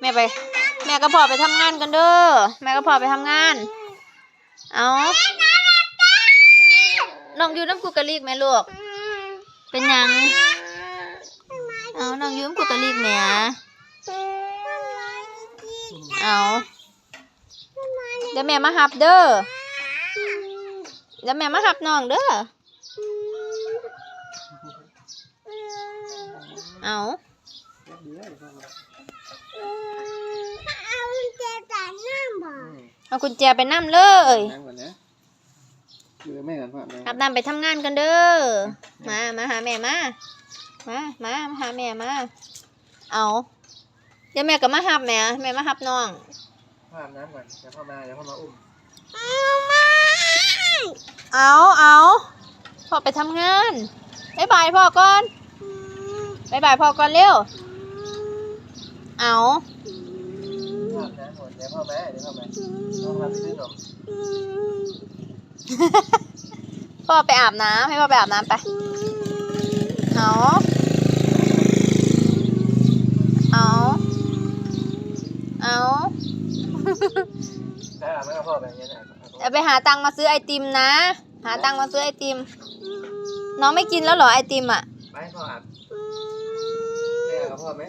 แม่ไป แม่ก็พอไปทำงานกันเด้อ แม่ก็พอไปทำงาน เอาน้องยู่น้ำกูกะลีกไหมลูก เป็นยัง เอาน้องยืมกูกะลีกแหม่เอาเดี๋ยวแม่มาหับเด้อ เดี๋ยวแม่มาหับน้องเด้อ เอา เอากุญแจไปนั่เลยนั่งก่อนนะอยู่กับแม่กันพ่อแม่อาบน้ำไปทำงานกันเด้อ มา มาหาแม่มา มา มามาหาแม่มา เอาเดี๋ยวแม่ก็มาหับแม่ แม่มาหับน้องพ่ออาบน้ำก่อนเดี๋ยวพ่อมาเดี๋ยวพ่อมาอุ้ม เอาเอาพ่อไปทำงานบายบายพ่อก่อนบายบายพ่อก่อนเร็ว เอาพ่ออาบน้ำก่อนเดี๋ยวพ่อมาเดี๋ยวพ่อมาพ่อพาไปซื้อขนมพ่อไปอาบน้ำให้พ่อไปอาบน้ำไปเอาเอาเอาใช่อาบน้ำกับพ่อแบบนี้นะเอาไปหาตังค์มาซื้อไอติมนะ หาตังค์มาซื้อไอติม น้องไม่กินแล้วเหรอไอติมอะ ไปพ่ออาบแม่กับ พ่อไหม